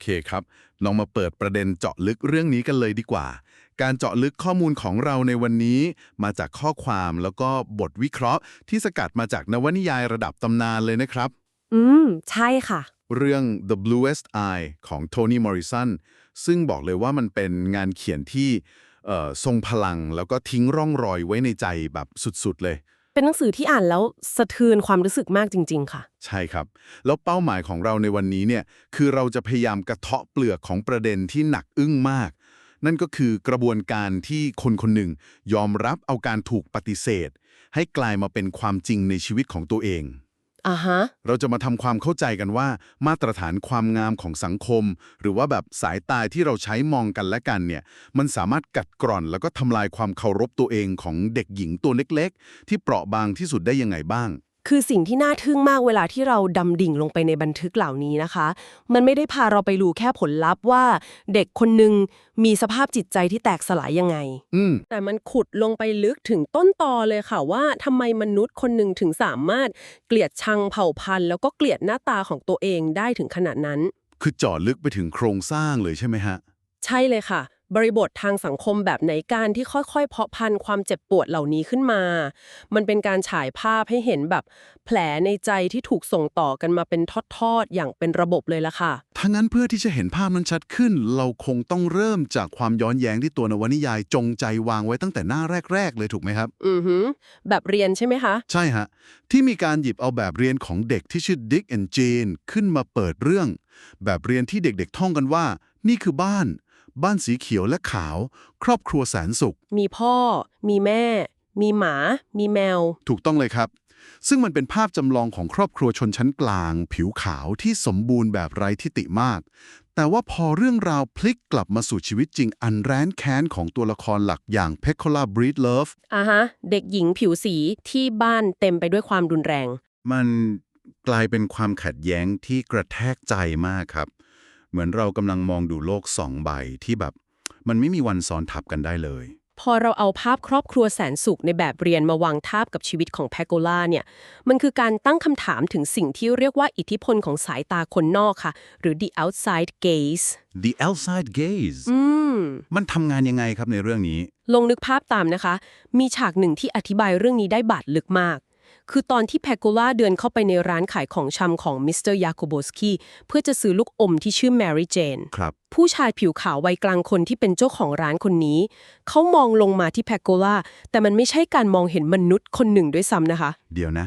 เคครับ ลองมาเปิดประเด็นเจาะลึกเรื่องนี้กันเลยดีกว่า การเจาะลึกข้อมูลของเราในวันนี้ มาจากข้อความแล้วก็บทวิเคราะห์ ที่สกัดมาจากนวนิยายระดับตำนานเลยนะครับ อืม ใช่ค่ะ เรื่อง The Bluest Eye ของโทนี่มอริสันซึ่งบอกเลยว่ามันเป็นงานเขียนที่เอ่อทรงพลังแล้วก็ทิ้งร่องรอยไว้ในใจแบบสุดๆเลย เป็นหนังสือที่อ่านแล้วสะเทือนความรู้สึกมากจริง ๆ ค่ะ ใช่ครับ แล้วเป้าหมายของเราในวันนี้เนี่ยคือเราจะพยายามกระเทาะเปลือกของประเด็นที่หนักอึ้งมาก นั่นก็คือกระบวนการที่คนคนหนึ่ง ยอมรับเอาการถูกปฏิเสธ ให้กลายมาเป็นความจริงในชีวิตของตัวเอง อ่าฮะ เราจะมาทำความเข้าใจกันว่า มาตรฐานความงามของสังคม หรือว่าแบบสายตาที่เราใช้มองกันและกันเนี่ย มันสามารถกัดกร่อนแล้วก็ทำลายความเคารพตัวเองของเด็กหญิงตัวเล็ก ๆ ที่เปราะบางที่สุดได้ยังไงบ้าง คือสิ่งที่น่าทึ่งมากเวลาที่เราดำดิ่งลงไปในบันทึกเหล่านี้นะคะ มันไม่ได้พาเราไปรู้แค่ผลลัพธ์ว่า เด็กคนหนึ่งมีสภาพจิตใจที่แตกสลายยังไง อืม แต่มันขุดลงไปลึกถึงต้นตอเลยค่ะว่าทำไมมนุษย์คนหนึ่งถึงสามารถเกลียดชังเผ่าพันธุ์ แล้วก็เกลียดหน้าตาของตัวเองได้ถึงขนาดนั้น คือเจาะลึกไปถึงโครงสร้างเลยใช่ไหมฮะ ใช่เลยค่ะ บริบททางสังคมแบบไหนการที่ค่อยๆ เพาะพันธุ์ความเจ็บปวดเหล่านี้ขึ้นมา มันเป็นการฉายภาพให้เห็นแบบแผลในใจที่ถูกส่งต่อกันมาเป็นทอดๆ อย่างเป็นระบบเลยละค่ะถ้างั้นเพื่อที่จะเห็นภาพนั้นชัดขึ้น เราคงต้องเริ่มจากความย้อนแย้งที่ตัวนวนิยายจงใจวางไว้ตั้งแต่หน้าแรก ๆ เลยถูกไหมครับ อือหือแบบเรียนใช่ไหมคะ ใช่ฮะ ที่มีการหยิบเอาแบบเรียนของเด็กที่ชื่อ Dick and Jane ขึ้นมาเปิดเรื่อง แบบเรียนที่เด็กๆท่องกันว่า นี่คือบ้าน บ้านสีเขียวและขาว ครอบครัวแสนสุข มีพ่อ มีแม่ มีหมา มีแมว ถูกต้องเลยครับ ซึ่งมันเป็นภาพจำลองของครอบครัวชนชั้นกลาง ผิวขาวที่สมบูรณ์แบบไร้ทิติมาก แต่ว่าพอเรื่องราวพลิกกลับมาสู่ชีวิตจริงอันแร้นแค้นของตัวละครหลักอย่างเพคโคลาบรีดเลิฟอ่าฮะ เด็กหญิงผิวสีที่บ้านเต็มไปด้วยความรุนแรง มันกลายเป็นความขัดแย้งที่กระแทกใจมากครับ เหมือนเรากำลังมองดูโลกสองใบที่แบบ มันไม่มีวันซ้อนทับกันได้เลย พอเราเอาภาพครอบครัวแสนสุขในแบบเรียนมาวางทาบกับชีวิตของแพโกล่าเนี่ย มันคือการตั้งคำถามถึงสิ่งที่เรียกว่าอิทธิพลของสายตาคนนอกค่ะ หรือ the outside gaze The outside gaze อืมมันทำงานยังไงครับในเรื่องนี้ ลองนึกภาพตามนะคะ มีฉากหนึ่งที่อธิบายเรื่องนี้ได้บาดลึกมาก คือตอนที่แพโกล่าเดินเข้าไปในร้านขายของชำของมิสเตอร์ยาโคโบสกี้เพื่อจะซื้อลูกอมที่ชื่อแมรี่เจน ครับ ผู้ชายผิวขาววัยกลางคนที่เป็นเจ้าของร้านคนนี้ เขามองลงมาที่แพโกล่าแต่มันไม่ใช่การมองเห็นมนุษย์คนหนึ่งด้วยซ้ำนะคะ เดี๋ยวนะ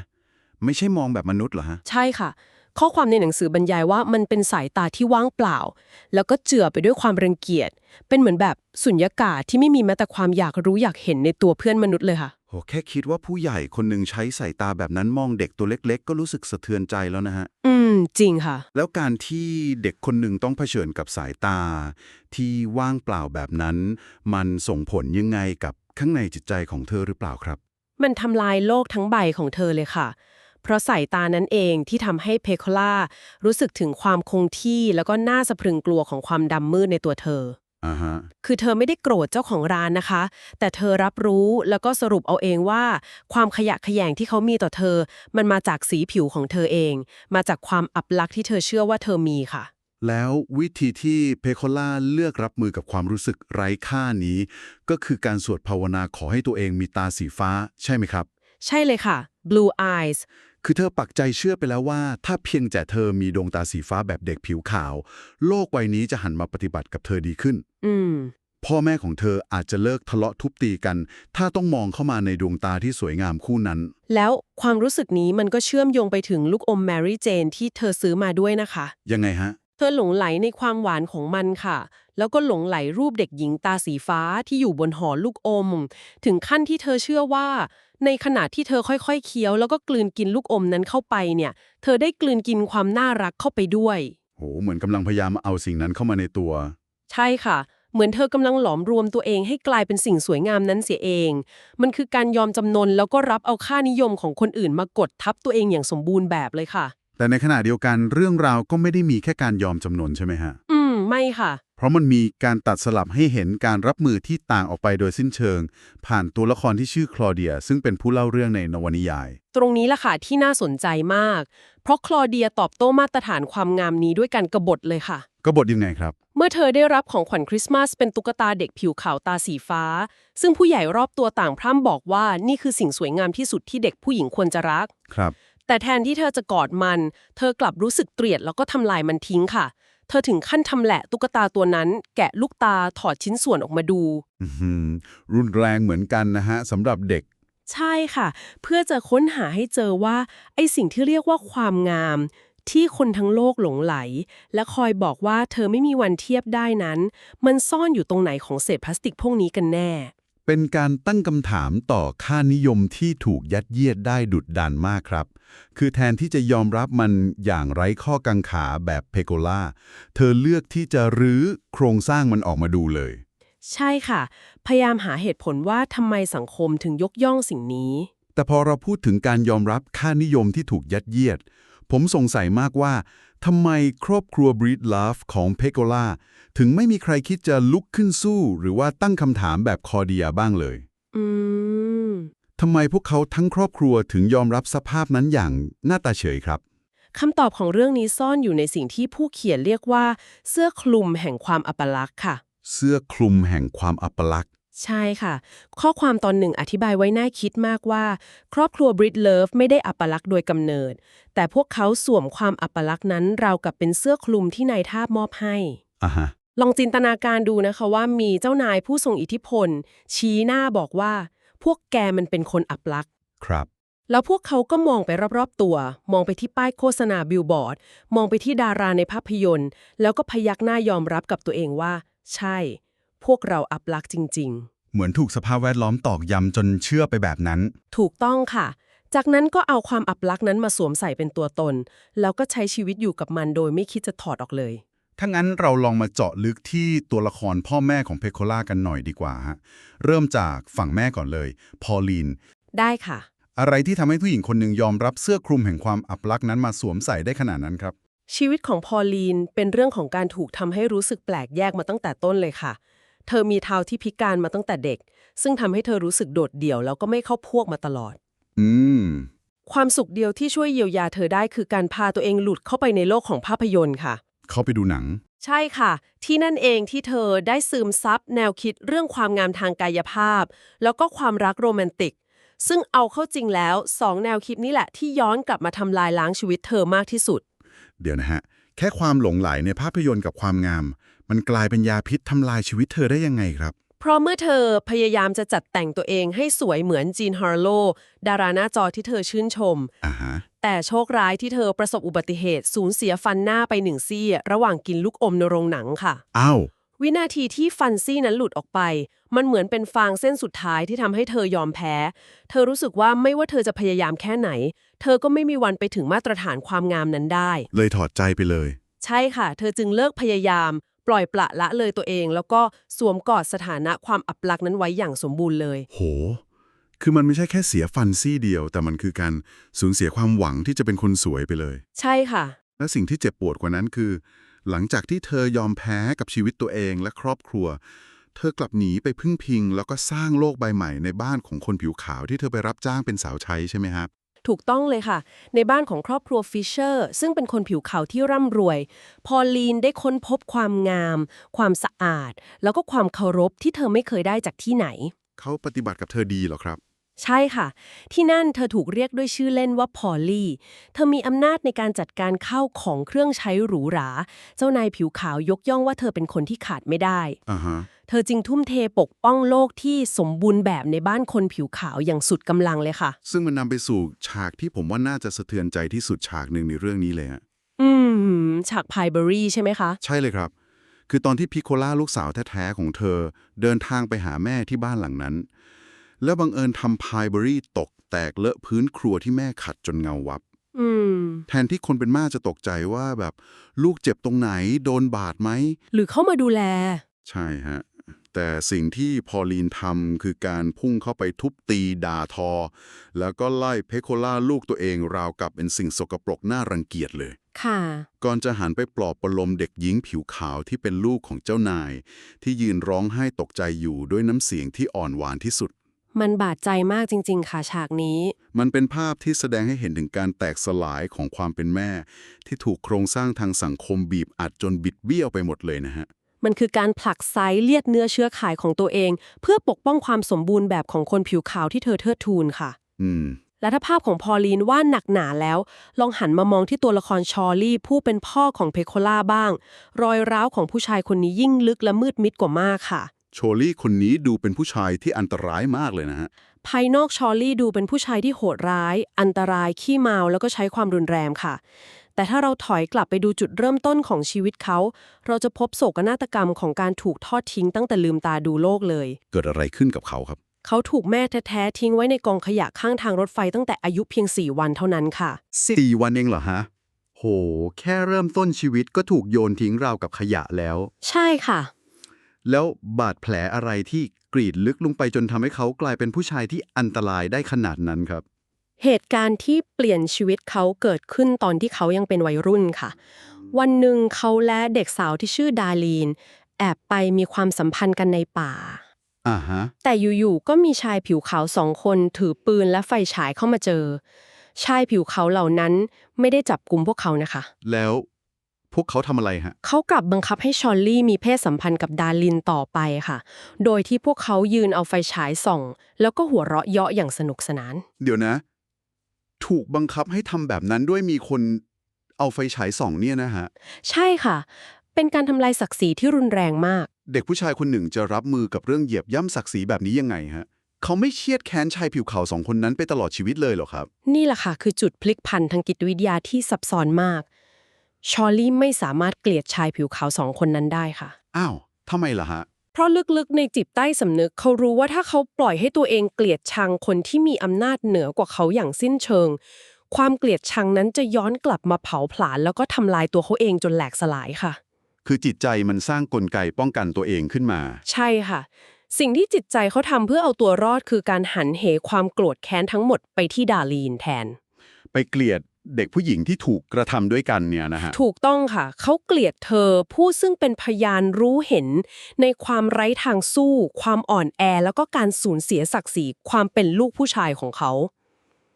ไม่ใช่มองแบบมนุษย์เหรอฮะ ใช่ค่ะ ข้อความในหนังสือบรรยายว่ามันเป็นสายตาที่ว่างเปล่า แล้วก็เจือไปด้วยความรังเกียจ เป็นเหมือนแบบสุญญากาศที่ไม่มีแม้แต่ความอยากรู้อยากเห็นในตัวเพื่อนมนุษย์เลยค่ะ โหแค่คิดว่าผู้ใหญ่คนหนึ่งใช้สายตาแบบนั้นมองเด็กตัวเล็ก ๆ ก็รู้สึกสะเทือนใจแล้วนะฮะ อืม จริงค่ะ แล้วการที่เด็กคนหนึ่งต้องเผชิญกับสายตา ที่ว่างเปล่าแบบนั้น มันส่งผลยังไงกับข้างในจิตใจของเธอหรือเปล่าครับ มันทำลายโลกทั้งใบของเธอเลยค่ะ เพราะสายตานั้นเองที่ทำให้เพโคล่ารู้สึกถึงความคงที่แล้วก็น่าสะพรึงกลัวของความดำมืดในตัวเธออ่าฮะคือเธอไม่ได้โกรธเจ้าของร้านนะคะ แต่เธอรับรู้แล้วก็สรุปเอาเองว่า ความขยะแขยงที่เขามีต่อเธอ มันมาจากสีผิวของเธอเอง มาจากความอับลักษณ์ที่เธอเชื่อว่าเธอมีค่ะ แล้ววิธีที่เพโคล่าเลือกรับมือกับความรู้สึกไร้ค่านี้ ก็คือการสวดภาวนาขอให้ตัวเองมีตาสีฟ้า ใช่ไหมครับ ใช่เลยค่ะ blue eyes คือเธอปักใจเชื่อไปแล้วว่า ถ้าเพียงแต่เธอมีดวงตาสีฟ้าแบบเด็กผิวขาว โลกใบนี้จะหันมาปฏิบัติกับเธอดีขึ้น อืม พ่อแม่ของเธออาจจะเลิกทะเลาะทุบตีกัน ถ้าต้องมองเข้ามาในดวงตาที่สวยงามคู่นั้น แล้วความรู้สึกนี้มันก็เชื่อมโยงไปถึงลูกอมแมรี่เจนที่เธอซื้อมาด้วยนะคะ ยังไงฮะ เธอหลงไหลในความหวานของมันค่ะ แล้วก็หลงไหลรูปเด็กหญิงตาสีฟ้าที่อยู่บนห่อลูกอม ถึงขั้นที่เธอเชื่อว่า ในขณะที่เธอค่อยๆเคี้ยวแล้วก็กลืนกินลูกอมนั้นเข้าไปเนี่ย เธอได้กลืนกินความน่ารักเข้าไปด้วย โห เหมือนกำลังพยายามเอาสิ่งนั้นเข้ามาในตัว ใช่ค่ะ เหมือนเธอกำลังหลอมรวมตัวเองให้กลายเป็นสิ่งสวยงามนั้นเสียเอง มันคือการยอมจำนนแล้วก็รับเอาค่านิยมของคนอื่นมากดทับตัวเองอย่างสมบูรณ์แบบเลยค่ะ แต่ในขณะเดียวกันเรื่องราวก็ไม่ได้มีแค่การยอมจำนนใช่ไหมฮะ อืม ไม่ค่ะ เพราะมันมีการตัดสลับให้เห็นการรับมือที่ต่างออกไปโดยสิ้นเชิง ผ่านตัวละครที่ชื่อคลอเดีย ซึ่งเป็นผู้เล่าเรื่องในนวนิยาย ตรงนี้ล่ะค่ะที่น่าสนใจมาก เพราะคลอเดียตอบโต้มาตรฐานความงามนี้ด้วยการกบฏเลยค่ะก็บทยังไงครับ เมื่อเธอได้รับของขวัญคริสต์มาสเป็นตุ๊กตาเด็กผิวขาวตาสีฟ้า ซึ่งผู้ใหญ่รอบตัวต่างพร่ำบอกว่านี่คือสิ่งสวยงามที่สุดที่เด็กผู้หญิงควรจะรัก ครับ แต่แทนที่เธอจะกอดมัน เธอกลับรู้สึกเกลียดแล้วก็ทำลายมันทิ้งค่ะ เธอถึงขั้นทำแหละตุ๊กตาตัวนั้น แกะลูกตาถอดชิ้นส่วนออกมาดูอื้อหือรุนแรงเหมือนกันนะฮะสำหรับเด็ก ใช่ค่ะ เพื่อจะค้นหาให้เจอว่า ไอสิ่งที่เรียกว่าความงาม ที่คนทั้งโลกหลงไหล และคอยบอกว่าเธอไม่มีวันเทียบได้นั้น มันซ่อนอยู่ตรงไหนของเศษพลาสติกพวกนี้กันแน่ เป็นการตั้งคำถามต่อค่านิยมที่ถูกยัดเยียดได้ดุดดันมากครับ คือแทนที่จะยอมรับมันอย่างไร้ข้อกังขาแบบเพโกล่า เธอเลือกที่จะรื้อโครงสร้างมันออกมาดูเลย ใช่ค่ะ พยายามหาเหตุผลว่าทำไมสังคมถึงยกย่องสิ่งนี้ แต่พอเราพูดถึงการยอมรับค่านิยมที่ถูกยัดเยียด ผมสงสัยมากว่าทำไมครอบครัว Breed Love ของเพโกล่าถึงไม่มีใครคิดจะลุกขึ้นสู้ หรือว่าตั้งคำถามแบบคอเดียบ้างเลยอืมทำไมพวกเขาทั้งครอบครัวถึงยอมรับสภาพนั้นอย่างหน้าตาเฉยครับคำตอบของเรื่องนี้ซ่อนอยู่ในสิ่งที่ผู้เขียนเรียกว่า เสื้อคลุมแห่งความอัปลักษณ์ค่ะ เสื้อคลุมแห่งความอัปลักษณ์ ใช่ค่ะ ข้อความตอนหนึ่งอธิบายไว้น่าคิดมากว่า ครอบครัวบริดเลิฟไม่ได้อัปลักษณ์โดยกำเนิด แต่พวกเขาสวมความอัปลักษณ์นั้นราวกับเป็นเสื้อคลุมที่นายทาบมอบให้อะฮะลองจินตนาการดูนะคะว่ามีเจ้านายผู้ทรงอิทธิพล ชี้หน้าบอกว่า พวกแกมันเป็นคนอัปลักษณ์ครับ แล้วพวกเขาก็มองไปรอบๆตัว มองไปที่ป้ายโฆษณาบิลบอร์ด มองไปที่ดาราในภาพยนตร์ แล้วก็พยักหน้ายอมรับกับตัวเองว่า ใช่ พวกเราอัปลักษณ์จริง ๆ เหมือนถูกสภาพแวดล้อมตอกย้ำจนเชื่อไปแบบนั้น ถูกต้องค่ะ จากนั้นก็เอาความอับลักษณ์นั้นมาสวมใส่เป็นตัวตน แล้วก็ใช้ชีวิตอยู่กับมันโดยไม่คิดจะถอดออกเลย ถ้างั้นเราลองมาเจาะลึกที่ตัวละครพ่อแม่ของเพโคล่ากันหน่อยดีกว่าฮะเริ่มจากฝั่งแม่ก่อนเลย พอลีน ได้ค่ะ อะไรที่ทำให้ผู้หญิงคนหนึ่งยอมรับเสื้อคลุมแห่งความอับลักษณ์นั้นมาสวมใส่ได้ขนาดนั้นครับ ชีวิตของพอลลีนเป็นเรื่องของการถูกทำให้รู้สึกแปลกแยกมาตั้งแต่ต้นเลยค่ะ เธอมีเท้าที่พิการมาตั้งแต่เด็ก ซึ่งทำให้เธอรู้สึกโดดเดี่ยวแล้วก็ไม่เข้าพวกมาตลอด อืม ความสุขเดียวที่ช่วยเยียวยาเธอได้คือการพาตัวเองหลุดเข้าไปในโลกของภาพยนตร์ค่ะ เข้าไปดูหนัง ใช่ค่ะ ที่นั่นเองที่เธอได้ซึมซับแนวคิดเรื่องความงามทางกายภาพ แล้วก็ความรักโรแมนติก ซึ่งเอาเข้าจริงแล้วสองแนวคิดนี้แหละที่ย้อนกลับมาทำลายล้างชีวิตเธอมากที่สุด เดี๋ยวนะฮะ แค่ความหลงไหลในภาพยนตร์กับความงาม มันกลายเป็นยาพิษทำลายชีวิตเธอได้ยังไงครับ เพราะเมื่อเธอพยายามจะจัดแต่งตัวเองให้สวยเหมือนจีนฮาร์โลดาราหน้าจอที่เธอชื่นชมอ่าฮะแต่โชคร้ายที่เธอประสบอุบัติเหตุสูญเสียฟันหน้าไปหนึ่งซี่ ระหว่างกินลูกอมในโรงหนังค่ะอ้าววินาทีที่ฟันซี่นั้นหลุดออกไป มันเหมือนเป็นฟางเส้นสุดท้ายที่ทำให้เธอยอมแพ้ เธอรู้สึกว่าไม่ว่าเธอจะพยายามแค่ไหน เธอก็ไม่มีวันไปถึงมาตรฐานความงามนั้นได้ เลยถอดใจไปเลย ใช่ค่ะ เธอจึงเลิกพยายาม ปล่อยปละละเลยตัวเอง แล้วก็สวมกอดสถานะความอับลักษณ์นั้นไว้อย่างสมบูรณ์เลย โห คือมันไม่ใช่แค่เสียฟันซี่เดียว แต่มันคือการสูญเสียความหวังที่จะเป็นคนสวยไปเลย ใช่ค่ะ และสิ่งที่เจ็บปวดกว่านั้นคือ หลังจากที่เธอยอมแพ้กับชีวิตตัวเองและครอบครัว เธอกลับหนีไปพึ่งพิง แล้วก็สร้างโลกใบใหม่ในบ้านของคนผิวขาวที่เธอไปรับจ้างเป็นสาวใช้ใช่ไหมครับ ถูกต้องเลยค่ะ ในบ้านของครอบครัวฟิชเชอร์ ซึ่งเป็นคนผิวขาวที่ร่ำรวย พอลีนได้ค้นพบความงาม ความสะอาด แล้วก็ความเคารพที่เธอไม่เคยได้จากที่ไหน เขาปฏิบัติกับเธอดีเหรอครับ ใช่ค่ะ ที่นั่นเธอถูกเรียกด้วยชื่อเล่นว่าพอลลี่ เธอมีอำนาจในการจัดการเข้าของเครื่องใช้หรูหรา เจ้านายผิวขาวยกย่องว่าเธอเป็นคนที่ขาดไม่ได้อ่าฮะ เธอจึงทุ่มเทปกป้องโลกที่สมบูรณ์แบบในบ้านคนผิวขาวอย่างสุดกำลังเลยค่ะ ซึ่งมันนำไปสู่ฉากที่ผมว่าน่าจะสะเทือนใจที่สุดฉากหนึ่งในเรื่องนี้เลยฮะอืมฉากพายเบอรี่ใช่ไหมคะ ใช่เลยครับ คือตอนที่พิโคล่าลูกสาวแท้ๆของเธอ เดินทางไปหาแม่ที่บ้านหลังนั้น แล้วบังเอิญทำพายเบอรี่ตกแตกเลอะพื้นครัวที่แม่ขัดจนเงาวับอืมแทนที่คนเป็นม่าจะตกใจว่าแบบลูกเจ็บตรงไหนโดนบาดไหม หรือเข้ามาดูแล ใช่ฮะแแต่สิ่งที่พอลีนทำคือการพุ่งเข้าไปทุบตีด่าทอ แล้วก็ไล่เพโคล่าลูกตัวเองราวกับเป็นสิ่งสกปรกน่ารังเกียจเลย ค่ะ ก่อนจะหันไปปลอบประโลมเด็กหญิงผิวขาวที่เป็นลูกของเจ้านาย ที่ยืนร้องไห้ตกใจอยู่ด้วยน้ำเสียงที่อ่อนหวานที่สุด มันบาดใจมากจริง ๆ ค่ะฉากนี้ มันเป็นภาพที่แสดงให้เห็นถึงการแตกสลายของความเป็นแม่ ที่ถูกโครงสร้างทางสังคมบีบอัดจนบิดเบี้ยวไปหมดเลยนะฮะ มันคือการผลักไซเลียดเนื้อเชื้อข่ายของตัวเอง เพื่อปกป้องความสมบูรณ์แบบของคนผิวขาวที่เธอเทิดทูนค่ะ อืม และถ้าภาพของพอลีนว่าหนักหนาแล้ว ลองหันมามองที่ตัวละครชอลลี่ ผู้เป็นพ่อของเพโคล่าบ้าง รอยร้าวของผู้ชายคนนี้ยิ่งลึกและมืดมิดกว่ามากค่ะ โชลี่คนนี้ดูเป็นผู้ชายที่อันตรายมากเลยนะฮะ ภายนอกชอลลี่ดูเป็นผู้ชายที่โหดร้าย อันตรายขี้เมาแล้วก็ใช้ความรุนแรงค่ะ แต่ถ้าเราถอยกลับไปดูจุดเริ่มต้นของชีวิตเขา เราจะพบโศกนาฏกรรมของการถูกทอดทิ้งตั้งแต่ลืมตาดูโลกเลย เกิดอะไรขึ้นกับเขาครับ เขาถูกแม่แท้ๆทิ้งไว้ในกองขยะข้างทางรถไฟตั้งแต่อายุเพียง 4 วันเท่านั้นค่ะสี่วันเองเหรอฮะ โห แค่เริ่มต้นชีวิตก็ถูกโยนทิ้งราวกับขยะแล้ว ใช่ค่ะ แล้วบาดแผลอะไรที่กรีดลึกลงไปจนทำให้เขากลายเป็นผู้ชายที่อันตรายได้ขนาดนั้นครับ เหตุการณ์ที่เปลี่ยนชีวิตเขาเกิดขึ้นตอนที่เขายังเป็นวัยรุ่นค่ะ วันหนึ่งเขาและเด็กสาวที่ชื่อดาลีน แอบไปมีความสัมพันธ์กันในป่า อ่าฮะ แต่อยู่ๆก็มีชายผิวขาวสองคนถือปืนและไฟฉายเข้ามาเจอ ชายผิวขาวเหล่านั้นไม่ได้จับกลุ่มพวกเขานะคะ แล้วพวกเขาทำอะไรฮะ เขากลับบังคับให้ชอลลี่มีเพศสัมพันธ์กับดารินต่อไปค่ะ โดยที่พวกเขายืนเอาไฟฉายส่อง แล้วก็หัวเราะเยาะอย่างสนุกสนาน เดี๋ยวนะ ถูกบังคับให้ทำแบบนั้นด้วยมีคนเอาไฟฉายส่องเนี่ยนะฮะ ใช่ค่ะ เป็นการทำลายศักดิ์ศรีที่รุนแรงมาก เด็กผู้ชายคนหนึ่งจะรับมือกับเรื่องเหยียบย่ำศักดิ์ศรีแบบนี้ยังไงฮะ เขาไม่เชียดแค้นชายผิวขาวสองคนนั้นไปตลอดชีวิตเลยเหรอครับ นี่แหละค่ะ คือจุดพลิกผันทางจิตวิทยาที่ซับซ้อนมาก ชอลลี่ไม่สามารถเกลียดชายผิวขาวสองคนนั้นได้ค่ะ อ้าวทำไมล่ะฮะ เพราะลึกๆในจิตใต้สำนึกเขารู้ว่าถ้าเขาปล่อยให้ตัวเองเกลียดชังคนที่มีอำนาจเหนือกว่าเขาอย่างสิ้นเชิง ความเกลียดชังนั้นจะย้อนกลับมาเผาผลาญแล้วก็ทำลายตัวเขาเองจนแหลกสลายค่ะ คือจิตใจมันสร้างกลไกป้องกันตัวเองขึ้นมา ใช่ค่ะ สิ่งที่จิตใจเขาทำเพื่อเอาตัวรอดคือการหันเหความโกรธแค้นทั้งหมดไปที่ดาลีนแทน ไปเกลียด เด็กผู้หญิงที่ถูกกระทำด้วยกันเนี่ยนะฮะ ถูกต้องค่ะ เขาเกลียดเธอผู้ซึ่งเป็นพยานรู้เห็น ในความไร้ทางสู้ ความอ่อนแอแล้วก็การสูญเสียศักดิ์ศรีความเป็นลูกผู้ชายของเขา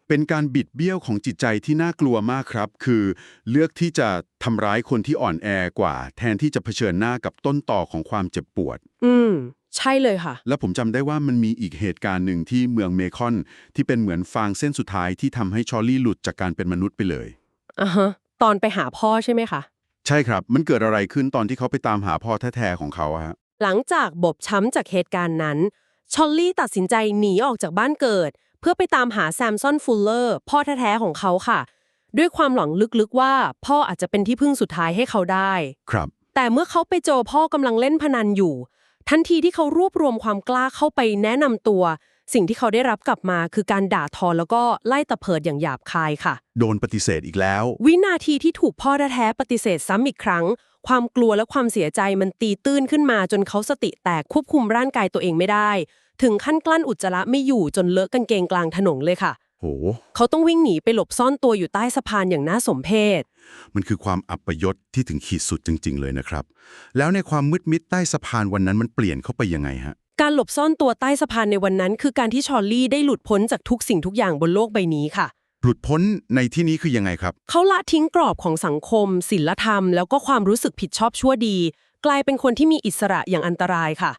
เป็นการบิดเบี้ยวของจิตใจที่น่ากลัวมากครับ คือเลือกที่จะทำร้ายคนที่อ่อนแอกว่า แทนที่จะเผชิญหน้ากับต้นต่อของความเจ็บปวด อืม ใช่เลยค่ะ และผมจำได้ว่ามันมีอีกเหตุการณ์หนึ่งที่เมืองเมคอน ที่เป็นเหมือนฟางเส้นสุดท้ายที่ทำให้ชอลลี่หลุดจากการเป็นมนุษย์ไปเลย อะฮะ ตอนไปหาพ่อใช่ไหมคะ ใช่ครับ มันเกิดอะไรขึ้นตอนที่เขาไปตามหาพ่อแท้ๆของเขาอะฮะ หลังจากบอบช้ำจากเหตุการณ์นั้น ชอลลี่ตัดสินใจหนีออกจากบ้านเกิด เพื่อไปตามหาแซมซอนฟูลเลอร์พ่อแท้ๆของเขาค่ะ ด้วยความหวังลึกๆว่า พ่ออาจจะเป็นที่พึ่งสุดท้ายให้เขาได้ ครับ แต่เมื่อเขาไปเจอพ่อกำลังเล่นพนันอยู่ ทันทีที่เขารวบรวมความกล้าเข้าไปแนะนำตัว สิ่งที่เขาได้รับกลับมาคือการด่าทอแล้วก็ไล่ตะเพิดอย่างหยาบคายค่ะ โดนปฏิเสธอีกแล้ว วินาทีที่ถูกพ่อแท้ๆปฏิเสธซ้ำอีกครั้ง ความกลัวและความเสียใจมันตีตื้นขึ้นมา จนเขาสติแตกควบคุมร่างกายตัวเองไม่ได้ ถึงขั้นกลั้นอุจจาระไม่อยู่จนเลอะกางเกงกลางถนนเลยค่ะ โห เขาต้องวิ่งหนีไปหลบซ่อนตัวอยู่ใต้สะพานอย่างน่าสมเพช มันคือความอัปยศที่ถึงขีดสุดจริง ๆ เลยนะครับ แล้วในความมืดมิดใต้สะพานวันนั้นมันเปลี่ยนเข้าไปยังไงฮะ การหลบซ่อนตัวใต้สะพานในวันนั้น คือการที่ชอลลี่ได้หลุดพ้นจากทุกสิ่งทุกอย่างบนโลกใบนี้ค่ะ หลุดพ้นในที่นี้คือยังไงครับ เขาละทิ้งกรอบของสังคมศิลธรรม แล้วก็ความรู้สึกผิดชอบชั่วดี กลายเป็นคนที่มีอิสระอย่างอันตรายค่ะ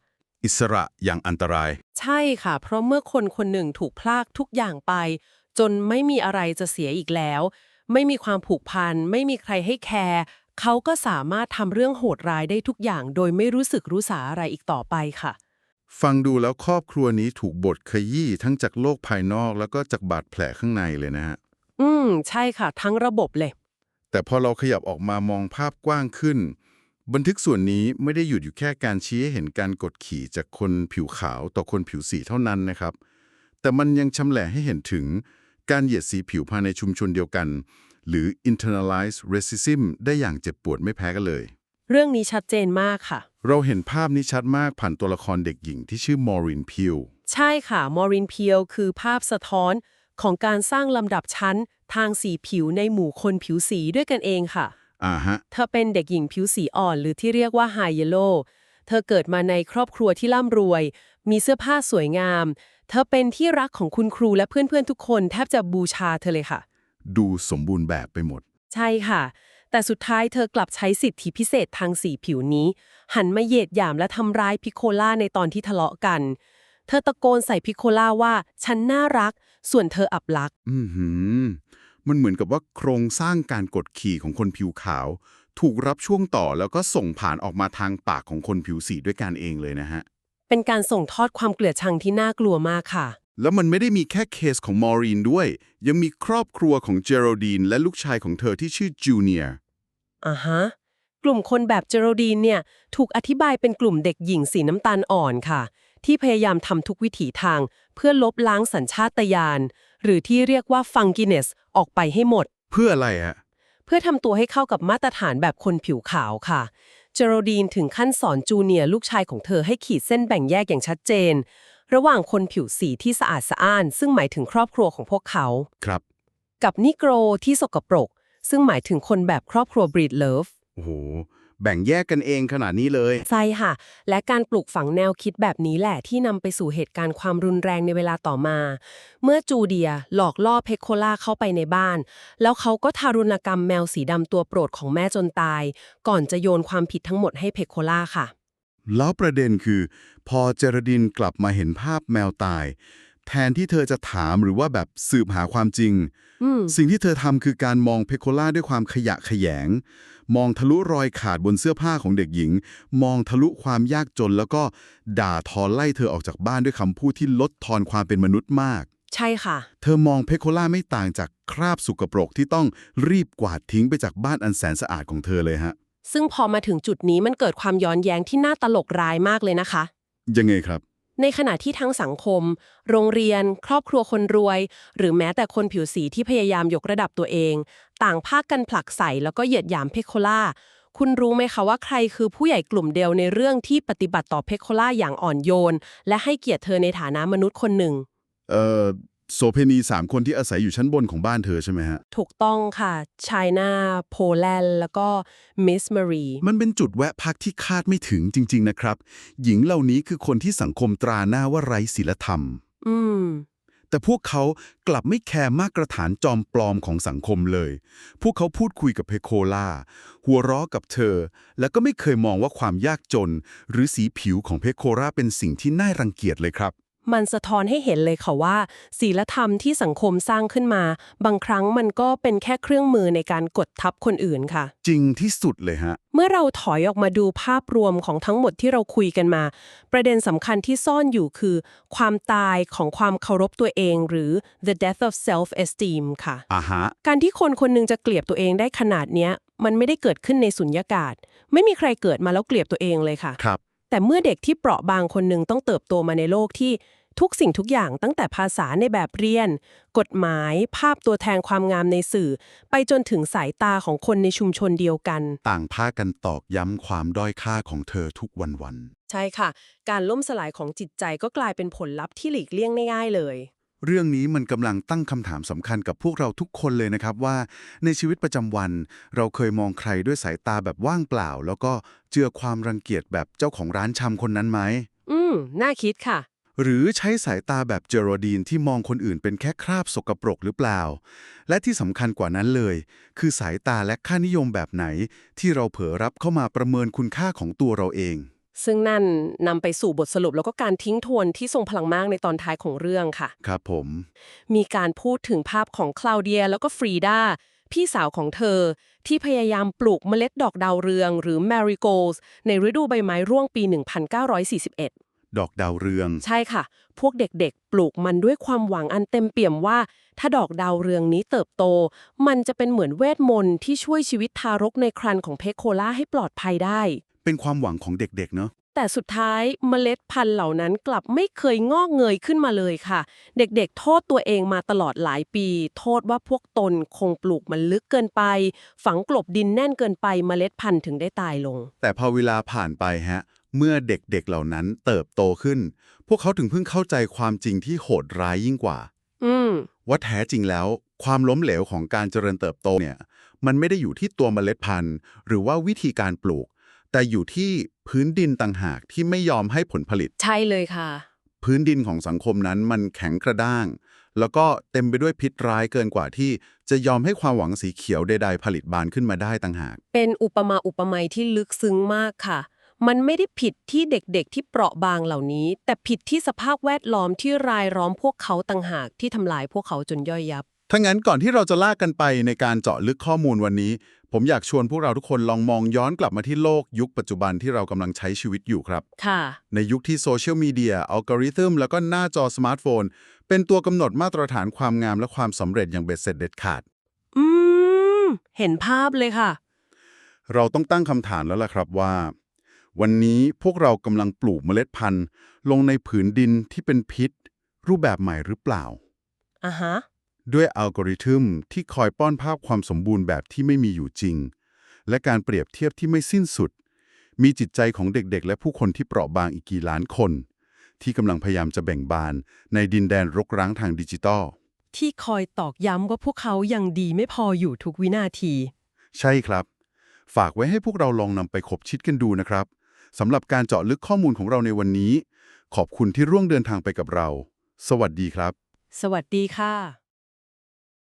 อิสระอย่างอันตราย ใช่ค่ะ เพราะเมื่อคนคนหนึ่งถูกพลากทุกอย่างไป จนไม่มีอะไรจะเสียอีกแล้ว ไม่มีความผูกพัน ไม่มีใครให้แคร์เขาก็สามารถทำเรื่องโหดร้ายได้ทุกอย่าง โดยไม่รู้สึกรู้สาอะไรอีกต่อไปค่ะ ฟังดูแล้วครอบครัวนี้ถูกบทขยี้ทั้งจากโลกภายนอกแล้วก็จากบาดแผลข้างในเลยนะฮะ อืม ใช่ค่ะ ทั้งระบบเลย แต่พอเราขยับออกมามองภาพกว้างขึ้น บันทึกส่วนนี้ไม่ได้หยุดอยู่แค่การชี้ให้เห็นการกดขี่จากคนผิวขาวต่อคนผิวสีเท่านั้นนะครับ แต่มันยังชำแหละให้เห็นถึง การเหยียดสีผิวภายในชุมชนเดียวกัน หรือ internalized racism ได้อย่างเจ็บปวดไม่แพ้กันเลย เรื่องนี้ชัดเจนมากค่ะ เราเห็นภาพนี้ชัดมากผ่านตัวละครเด็กหญิงที่ชื่อมอรินพิวใช่ค่ะ มอรินเพียวคือภาพสะท้อนของการสร้างลำดับชั้นทางสีผิวในหมู่คนผิวสีด้วยกันเองค่ะ อ่าฮะ เธอเป็นเด็กหญิงผิวสีอ่อนหรือที่เรียกว่าไฮเยลโล เธอเกิดมาในครอบครัวที่ร่ำรวย มีเสื้อผ้าสวยงาม เธอเป็นที่รักของคุณครูและเพื่อนๆทุกคน แทบจะบูชาเธอเลยค่ะ ดูสมบูรณ์แบบไปหมด ใช่ค่ะ แต่สุดท้ายเธอกลับใช้สิทธิพิเศษทางสีผิวนี้ หันมาเหยียดหยามและทำร้ายพิโคล่าในตอนที่ทะเลาะกัน เธอตะโกนใส่พิโคล่าว่า ฉันน่ารัก ส่วนเธออับลักษณ์อือหือ มันเหมือนกับว่าโครงสร้างการกดขี่ของคนผิวขาว ถูกรับช่วงต่อแล้วก็ส่งผ่านออกมาทางปากของคนผิวสีด้วยกันเองเลยนะฮะ เป็นการส่งทอดความเกลียดชังที่น่ากลัวมากค่ะ แล้วมันไม่ได้มีแค่เคสของมอรีนด้วย ยังมีครอบครัวของเจโรดีนและลูกชายของเธอที่ชื่อจูเนียร์อ่าฮะ กลุ่มคนแบบเจโรดีนเนี่ย ถูกอธิบายเป็นกลุ่มเด็กหญิงสีน้ำตาลอ่อนค่ะ ที่พยายามทำทุกวิถีทาง เพื่อลบล้างสัญชาตญาณหรือที่เรียกว่าฟังกิเนสออกไปให้หมด เพื่ออะไรฮะเพื่อทำตัวให้เข้ากับมาตรฐานแบบคนผิวขาวค่ะ เจโรดีนถึงขั้นสอนจูเนียร์ลูกชายของเธอให้ขีดเส้นแบ่งแยกอย่างชัดเจน ระหว่างคนผิวสีที่สะอาดสะอ้าน ซึ่งหมายถึงครอบครัวของพวกเขา ครับ กับนิโกรที่สกปรก ซึ่งหมายถึงคนแบบครอบครัวบรีดเลิฟโอ้โห แบ่งแยกกันเองขนาดนี้เลย ใช่ค่ะ และการปลูกฝังแนวคิดแบบนี้แหละที่นำไปสู่เหตุการณ์ความรุนแรงในเวลาต่อมา เมื่อจูเดียหลอกล่อเพคโคล่าเข้าไปในบ้าน แล้วเขาก็ทารุณกรรมแมวสีดำตัวโปรดของแม่จนตาย ก่อนจะโยนความผิดทั้งหมดให้เพคโคล่าค่ะ แล้วประเด็นคือ พอเจรดินกลับมาเห็นภาพแมวตาย แทนที่เธอจะถามหรือว่าแบบสืบหาความจริงอืม สิ่งที่เธอทำคือการมองเพโคล่าด้วยความขยะแขยง มองทะลุรอยขาดบนเสื้อผ้าของเด็กหญิง มองทะลุความยากจน แล้วก็ด่าทอไล่เธอออกจากบ้านด้วยคำพูดที่ลดทอนความเป็นมนุษย์มาก ใช่ค่ะ เธอมองเพโคล่าไม่ต่างจากคราบสุกปรกที่ต้องรีบกวาดทิ้งไปจากบ้านอันแสนสะอาดของเธอเลยฮะ ซึ่งพอมาถึงจุดนี้มันเกิดความย้อนแย้งที่น่าตลกร้ายมากเลยนะคะ ยังไงครับ ในขณะที่ทั้งสังคม โรงเรียน ครอบครัวคนรวย หรือแม้แต่คนผิวสีที่พยายามยกระดับตัวเอง ต่างภาคกันผลักใส่แล้วก็เหยียดหยามเพคโคล่า คุณรู้ไหมคะว่าใครคือผู้ใหญ่กลุ่มเดียวในเรื่องที่ปฏิบัติต่อเพคโคล่าอย่างอ่อนโยน และให้เกียรติเธอในฐานะมนุษย์คนหนึ่ง เอ่อ โสเพณีสามคนที่อาศัยอยู่ชั้นบนของบ้านเธอใช่ไหมฮะ ถูกต้องค่ะไชน่าโปแลนด์แล้วก็มิสมารีมันเป็นจุดแวะพักที่คาดไม่ถึงจริง ๆ นะครับ หญิงเหล่านี้คือคนที่สังคมตราหน้าว่าไร้ศีลธรรม อืม แต่พวกเขากลับไม่แคร์มาตรฐานจอมปลอมของสังคมเลย พวกเขาพูดคุยกับเพโคล่า หัวเราะกับเธอ แล้วก็ไม่เคยมองว่าความยากจน หรือสีผิวของเพโคล่าเป็นสิ่งที่น่ารังเกียจเลยครับ มันสะท้อนให้เห็นเลยค่ะว่าศีลธรรมที่สังคมสร้างขึ้นมา บางครั้งมันก็เป็นแค่เครื่องมือในการกดทับคนอื่นค่ะ จริงที่สุดเลยฮะ เมื่อเราถอยออกมาดูภาพรวมของทั้งหมดที่เราคุยกันมา ประเด็นสำคัญที่ซ่อนอยู่คือ ความตายของความเคารพตัวเอง หรือ the death of self esteem ค่ะอ่าฮะการที่คนคนหนึงจะเกลียดตัวเองได้ขนาดเนี้ย มันไม่ได้เกิดขึ้นในสุญญากาศ ไม่มีใครเกิดมาแล้วเกลียดตัวเองเลยค่ะครับ แต่เมื่อเด็กที่เปราะบางคนหนึ่งต้องเติบโตมาในโลกที่ทุกสิ่งทุกอย่างตั้งแต่ภาษาในแบบเรียน กฎหมาย ภาพตัวแทนความงามในสื่อ ไปจนถึงสายตาของคนในชุมชนเดียวกัน ต่างพากันตอกย้ำความด้อยค่าของเธอทุกวันใช่ค่ะ การล่มสลายของจิตใจก็กลายเป็นผลลัพธ์ที่หลีกเลี่ยงได้ง่ายเลยๆ เรื่องนี้มันกำลังตั้งคำถามสำคัญกับพวกเราทุกคนเลยนะครับว่า ในชีวิตประจำวัน เราเคยมองใครด้วยสายตาแบบว่างเปล่า แล้วก็เจือความรังเกียจแบบเจ้าของร้านชำคนนั้นไหม อืม น่าคิดค่ะ หรือใช้สายตาแบบเจโรดีนที่มองคนอื่นเป็นแค่คราบสกปรกหรือเปล่า และที่สำคัญกว่านั้นเลย คือสายตาและค่านิยมแบบไหน ที่เราเผลอรับเข้ามาประเมินคุณค่าของตัวเราเอง ซึ่งนั่นนำไปสู่บทสรุปแล้วก็การทิ้งทวนที่ทรงพลังมากในตอนท้ายของเรื่องค่ะ ครับผม มีการพูดถึงภาพของคลาวเดียแล้วก็ฟรีดาพี่สาวของเธอ ที่พยายามปลูกเมล็ดดอกดาวเรือง หรือ marigolds ในฤดูใบไม้ร่วงปี 1941 ดอกดาวเรือง ใช่ค่ะ พวกเด็กๆ ปลูกมันด้วยความหวังอันเต็มเปี่ยมว่า ถ้าดอกดาวเรืองนี้เติบโต มันจะเป็นเหมือนเวทมนต์ที่ช่วยชีวิตทารกในครรภ์ของเพคโคล่าให้ปลอดภัยได้ เป็นความหวังของเด็กๆเนอะแต่สุดท้ายเมล็ดพันธุ์เหล่านั้นกลับไม่เคยงอกเงยขึ้นมาเลยค่ะ เด็กๆ โทษตัวเองมาตลอดหลายปี โทษว่าพวกตนคงปลูกมันลึกเกินไป ฝังกลบดินแน่นเกินไปเมล็ดพันธุ์ถึงได้ตายลง แต่พอเวลาผ่านไปฮะ เมื่อเด็กๆเหล่านั้นเติบโตขึ้น พวกเขาถึงเพิ่งเข้าใจความจริงที่โหดร้ายยิ่งกว่า อืมว่าแท้จริงแล้ว ความล้มเหลวของการเจริญเติบโตเนี่ย มันไม่ได้อยู่ที่ตัวเมล็ดพันธุ์ หรือว่าวิธีการปลูก แต่อยู่ที่พื้นดินต่างหากที่ไม่ยอมให้ผลผลิต ใช่เลยค่ะ พื้นดินของสังคมนั้นมันแข็งกระด้าง แล้วก็เต็มไปด้วยพิษร้ายเกินกว่าที่จะยอมให้ความหวังสีเขียวใดๆผลิตบานขึ้นมาได้ต่างหาก เป็นอุปมาอุปไมยที่ลึกซึ้งมากค่ะ มันไม่ได้ผิดที่เด็กๆที่เปราะบางเหล่านี้ แต่ผิดที่สภาพแวดล้อมที่รายล้อมพวกเขาต่างหากที่ทำลายพวกเขาจนย่อยยับถ้างั้นก่อนที่เราจะลากกันไปในการเจาะลึกข้อมูลวันนี้ ผมอยากชวนพวกเราทุกคนลองมองย้อนกลับมาที่โลกยุคปัจจุบันที่เรากำลังใช้ชีวิตอยู่ครับ ค่ะ ในยุคที่โซเชียลมีเดียอัลกอริทึมแล้วก็หน้าจอสมาร์ทโฟน เป็นตัวกำหนดมาตรฐานความงามและความสำเร็จอย่างเบ็ดเสร็จเด็ดขาด อืม เห็นภาพเลยค่ะ เราต้องตั้งคำถามแล้วล่ะครับว่า วันนี้พวกเรากำลังปลูกเมล็ดพันธุ์ ลงในผืนดินที่เป็นพิษ รูปแบบใหม่หรือเปล่าอะฮะ ด้วยอัลกอริทึมที่คอยป้อนภาพความสมบูรณ์แบบที่ไม่มีอยู่จริง และการเปรียบเทียบที่ไม่สิ้นสุด มีจิตใจของเด็กๆ และผู้คนที่เปราะบางอีกกี่ล้านคน ที่กำลังพยายามจะแบ่งบานในดินแดนรกร้างทางดิจิตอล ที่คอยตอกย้ำว่าพวกเขายังดีไม่พออยู่ทุกวินาที ใช่ครับ ฝากไว้ให้พวกเราลองนำไปคบชิดกันดูนะครับสำหรับการเจาะลึกข้อมูลของเราในวันนี้ ขอบคุณที่ร่วมเดินทางไปกับเรา สวัสดีครับ สวัสดีค่ะ